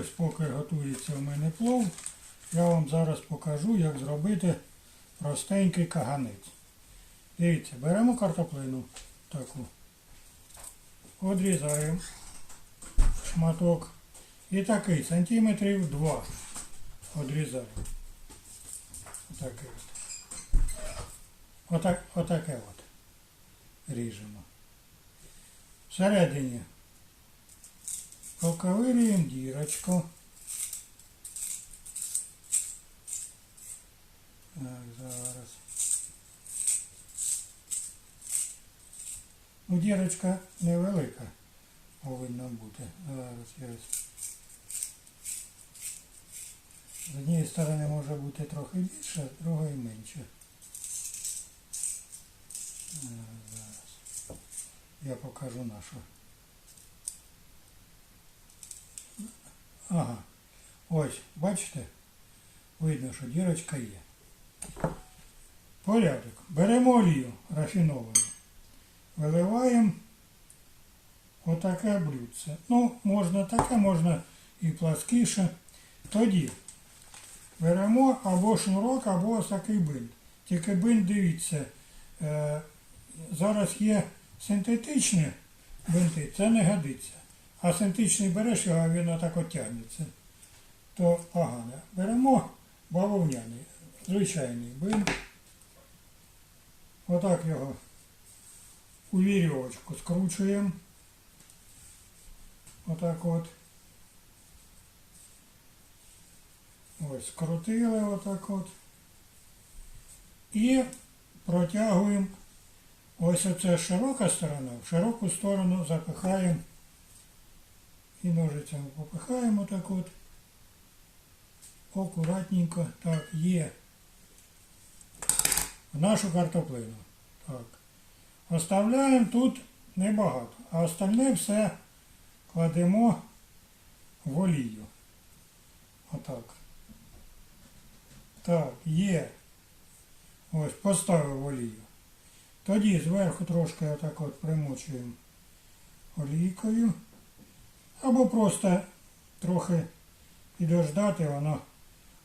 ось поки готується в мене плов, я вам зараз покажу, як зробити простенький каганець. Дивіться, беремо картоплину таку, одрізаємо шматок і такий сантиметрів 2 одрізаємо. Отакий от. Отак, отаке от ріжемо. Всередині проковирюємо дірочку. Так, зараз. Ну, дірочка невелика повинна бути. Зараз ось. З однієї сторони може бути трохи більше, з другої менше. Зараз, зараз. Я покажу нашу. Ага. Ось, бачите? Видно, що дірочка є. Порядок. Беремо олію рафіновану. Виливаємо отаке блюдце. Ну, можна таке, можна і пласкіше. Тоді беремо або шнурок, або ось такий бинт. Тільки бинт, дивіться, е, зараз є синтетичні бинти, це не годиться. А синтетичний береш його, а він отак от тягнеться. То погано. Беремо бавовняний, звичайний бинт. Отак його у вірьовочку скручуємо. Отак от. Ось, скрутили отак от. І протягуємо. Ось оце широка сторона, в широку сторону запихаємо і ножицями попихаємо так от. Акуратненько. Так, є. В нашу картоплину. Так. Оставляємо тут небагато, а остальне все кладемо в олію. Отак. Так, є. Ось, поставив олію. Тоді зверху трошки отак от примочуємо олійкою. Або просто трохи підождати, воно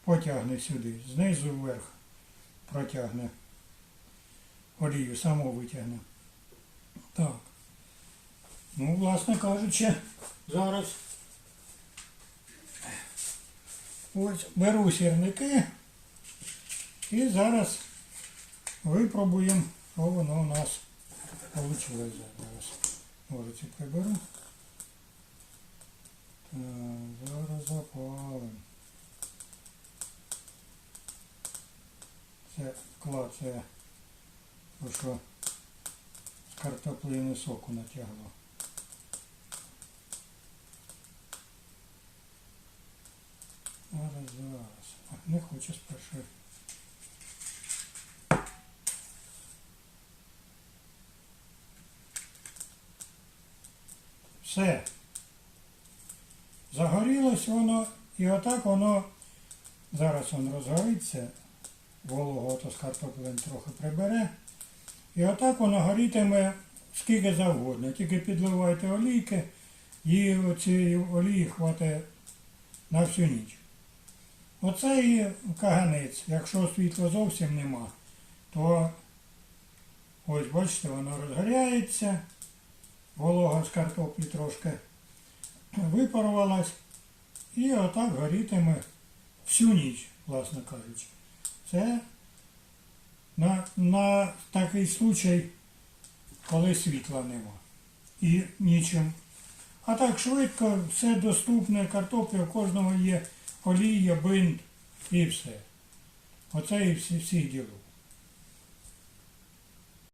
потягне сюди. Знизу вверх протягне олію, само витягне. Так. Ну, власне кажучи, зараз ось беру сірники і зараз випробуємо, що воно у нас вийшло. Зараз ножиці приберу. Так, зараз запалимо. Це клад, це то, що з картоплини соку натягло. Зараз, зараз. Не хоче спершу. Все. Загорілось воно, і отак воно, зараз воно розгориться, вологу то з картоплин трохи прибере. І отак воно горітиме скільки завгодно. Тільки підливайте олійки, і цієї олії хватить на всю ніч. Оце і каганець. Якщо світла зовсім нема, то ось бачите, воно розгоряється, волога з картоплі трошки випарувалась і отак горітиме всю ніч, власне кажучи. Це на, на такий случай, коли світла нема. І нічим. А так швидко, все доступне, картопля, у кожного є олія, бинт і все. Оце і всі, всі діло.